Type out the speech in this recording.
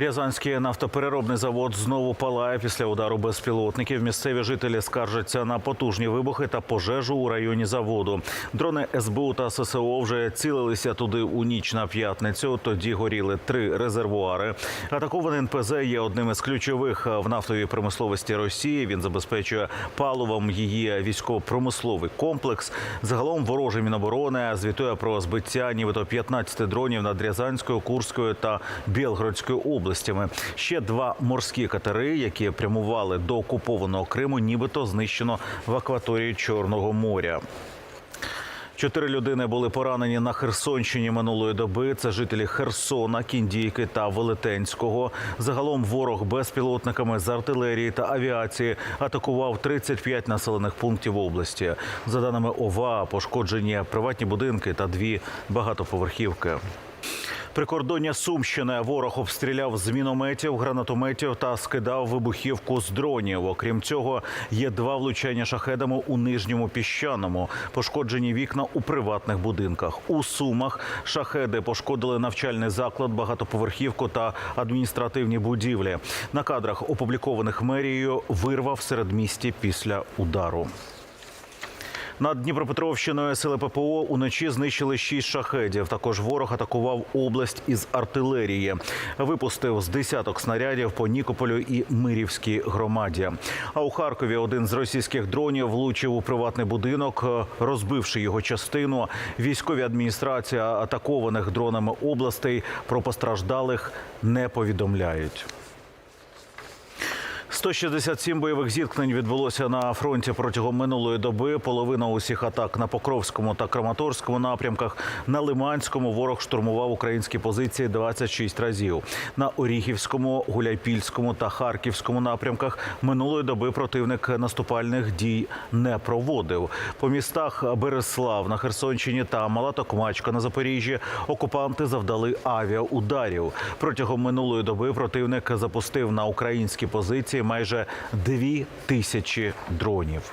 Рязанський нафтопереробний завод знову палає після удару безпілотників. Місцеві жителі скаржаться на потужні вибухи та пожежу у районі заводу. Дрони СБУ та ССО вже цілилися туди у ніч на п'ятницю. Тоді горіли три резервуари. Атакований НПЗ є одним із ключових в нафтовій промисловості Росії. Він забезпечує паливом її військово-промисловий комплекс. Загалом ворожий міноборони звітує про збиття нібито 15 дронів над Рязанською, Курською та Білгородською областями. Ще два морські катери, які прямували до окупованого Криму, нібито знищено в акваторії Чорного моря. Чотири людини були поранені на Херсонщині минулої доби. Це жителі Херсона, Кіндійки та Велетенського. Загалом ворог безпілотниками з артилерії та авіації атакував 35 населених пунктів області. За даними ОВА, пошкоджені приватні будинки та дві багатоповерхівки. Прикордоння Сумщини ворог обстріляв з мінометів, гранатометів та скидав вибухівку з дронів. Окрім цього, є два влучання шахедами у нижньому піщаному. Пошкоджені вікна у приватних будинках. У сумах шахеди пошкодили навчальний заклад, багатоповерхівку та адміністративні будівлі. На кадрах, опублікованих мерією, вирвав середмісті після удару. Над Дніпропетровщиною сили ППО уночі знищили шість шахедів. Також ворог атакував область із артилерії. Випустив з десяток снарядів по Нікополю і Мирівській громаді. А у Харкові один з російських дронів влучив у приватний будинок, розбивши його частину. Військові адміністрації атакованих дронами областей про постраждалих не повідомляють. 167 бойових зіткнень відбулося на фронті протягом минулої доби. Половина усіх атак на Покровському та Краматорському напрямках. На Лиманському ворог штурмував українські позиції 26 разів. На Оріхівському, Гуляйпільському та Харківському напрямках минулої доби противник наступальних дій не проводив. По містах Береслав на Херсонщині та Мала Токмачка на Запоріжжі окупанти завдали авіаударів. Протягом минулої доби противник запустив на українські позиції майже дві тисячі дронів.